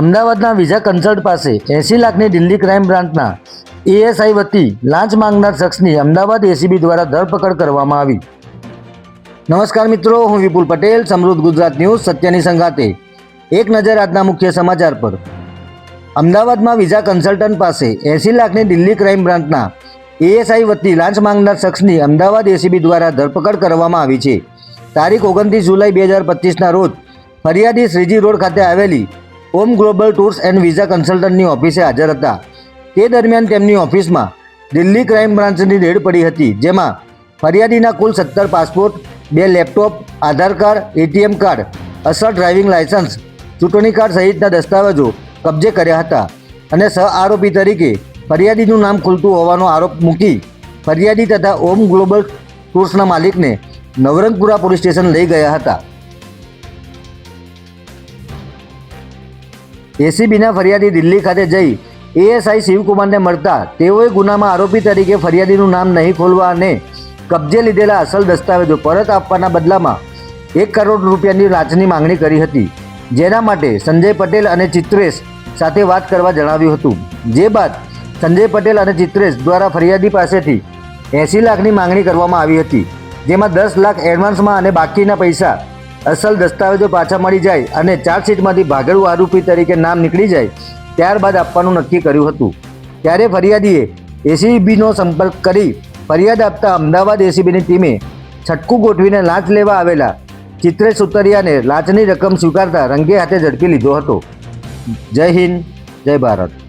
અમદાવાદના visa consult પાસે એસી લાખની દિલ્હી ક્રાઇમ બ્રાન્ચના એએસઆઈ વતી લાંચ માંગનાર શખ્સની અમદાવાદ એસીબી દ્વારા ધરપકડ કરવામાં આવી. નમસ્કાર મિત્રો, હું વિપુલ પટેલ, સમૃદ્ધ ગુજરાત ન્યૂઝ, સત્યની સંગાતે એક નજર આજના મુખ્ય સમાચાર પર. અમદાવાદમાં વિઝા કન્સલ્ટન્ટ પાસે એંસી લાખની દિલ્હી ક્રાઇમ બ્રાન્ચના એએસઆઈ વતી લાંચ માંગનાર શખ્સની અમદાવાદ એસીબી દ્વારા ધરપકડ કરવામાં આવી છે. તારીખ ઓગણત્રીસ જુલાઈ બે હજાર પચીસના રોજ ફરિયાદી શ્રીજી રોડ ખાતે આવેલી Om global tours and visa કન્સલ્ટન્ટની ઓફિસે હાજર હતા. તે દરમિયાન તેમની ઓફિસમાં દિલ્હી ક્રાઇમ બ્રાન્ચની રેડ પડી હતી, જેમાં ફરિયાદીના કુલ સત્તર પાસપોર્ટ, બે laptop, Aadhaar card, ATM card, અસર ડ્રાઇવિંગ લાયસન્સ ચૂંટણી કાર્ડ સહિતના દસ્તાવેજો કબજે કર્યા હતા અને સહ આરોપી તરીકે ફરિયાદીનું નામ ખુલતું હોવાનો આરોપ મૂકી ફરિયાદી તથા ઓમ ગ્લોબલ ટૂર્સના માલિકને નવરંગપુરા પોલીસ સ્ટેશન લઈ ગયા હતા. એસીબીના ફરિયાદી દિલ્હી ખાતે જઈ એએસઆઈ શિવકુમારને મળતા તેઓએ ગુનામાં આરોપી તરીકે ફરિયાદીનું નામ નહીં ખોલવા અને કબજે લીધેલા અસલ દસ્તાવેજો પરત આપવાના બદલામાં એક કરોડ રૂપિયાની લાંચની માંગણી કરી હતી. જેના માટે સંજય પટેલ અને ચિત્રેશ સાથે વાત કરવા જણાવ્યું હતું. જે બાદ સંજય પટેલ અને ચિત્રેશ દ્વારા ફરિયાદી પાસેથી એંસી લાખની માંગણી કરવામાં આવી હતી. જેમાં દસ લાખ એડવાન્સમાં અને બાકીના પૈસા અસલ દસ્તાવેજો પાછા મળી જાય અને ચાર્જશીટમાંથી ભાગેડુ આરોપી તરીકે નામ નીકળી જાય, ત્યારબાદ આપવાનું નક્કી કર્યું હતું. ત્યારે ફરિયાદીએ એસીબીનો સંપર્ક કરી ફરિયાદ આપતા અમદાવાદ એસીબીની ટીમે છટકું ગોઠવીને લાંચ લેવા આવેલા ચિત્રેશ સુતરિયાને લાંચની રકમ સ્વીકારતા રંગે હાથે ઝડપી લીધો હતો. જય હિન્દ, જય ભારત.